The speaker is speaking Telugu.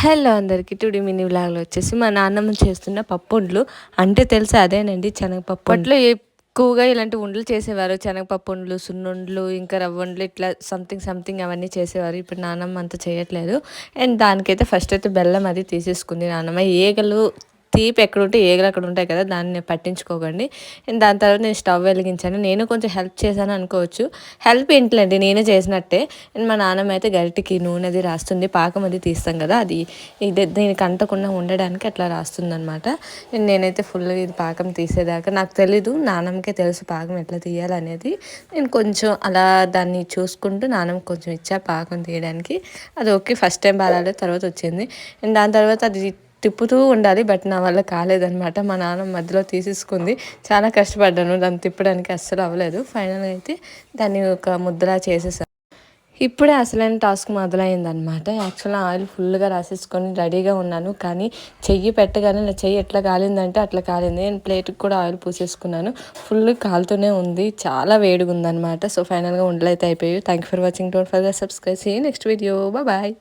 హలో అందరికీ టుడి మినీ వ్లాగ్లో వచ్చేసి మా నాన్నమ్మ చేస్తున్న పప్పు ఉండ్లు అంటే తెలుసా అదేనండి? శనగపప్పు అట్లా ఎక్కువగా ఇలాంటి ఉండ్లు చేసేవారు. శనగపప్పు ఉండ్లు సున్నుండ్లు ఇంకా రవ్వ ఉండ్లు ఇట్లా సంథింగ్ సంథింగ్ అవన్నీ చేసేవారు. ఇప్పుడు నాన్నమ్మ అంత చేయట్లేదు. అండ్ దానికైతే ఫస్ట్ అయితే బెల్లం అది తీసేసుకుంది నాన్నమ్మ. ఏగలు తీపి ఎక్కడుంటే ఏగలు అక్కడ ఉంటాయి కదా దాన్ని పట్టించుకోకండి. దాని తర్వాత నేను స్టవ్ వెలిగించాను. నేను కొంచెం హెల్ప్ చేశాను అనుకోవచ్చు. హెల్ప్ ఏంటిలేండి నేనే చేసినట్టే. మా నాన్నమ్మ అయితే గరిటికి నూనె అది రాస్తుంది పాకం అది తీస్తాం కదా అది ఇది దీనికి అంటకుండా ఉండడానికి అట్లా రాస్తుందనమాట నేనైతే ఫుల్గా ఇది పాకం తీసేదాకా నాకు తెలీదు నాన్నమ్మకే తెలుసు పాకం ఎట్లా తీయాలనేది. నేను కొంచెం అలా దాన్ని చూసుకుంటూ నాన్నమ్మ కొంచెం ఇచ్చా పాకం తీయడానికి. అది ఓకే ఫస్ట్ టైం బాగాలేదు తర్వాత వచ్చింది. అండ్ దాని తర్వాత అది తిప్పుతూ ఉండాలి బట్ నా వల్ల కాలేదనమాట మా నాన్న మధ్యలో తీసేసుకుంది. చాలా కష్టపడ్డాను దాన్ని తిప్పడానికి అస్సలు అవ్వలేదు. ఫైనల్గా అయితే దాన్ని ఒక ముద్దలా చేసేసాను ఇప్పుడే అసలైన టాస్క్ మొదలైందనమాట యాక్చువల్గా ఆయిల్ ఫుల్గా రాసేసుకొని రెడీగా ఉన్నాను. కానీ చెయ్యి పెట్టగానే నా చెయ్యి ఎట్లా కాలిందంటే అట్లా కాలింది. నేను ప్లేట్కి కూడా ఆయిల్ పూసేసుకున్నాను. ఫుల్ కాలుతూనే ఉంది. చాలా వేడిగా ఉందనమాట సో ఫైనల్గా ఉండలైతే అయిపోయాయి. Thank you for watching don't for subscribe see next video bye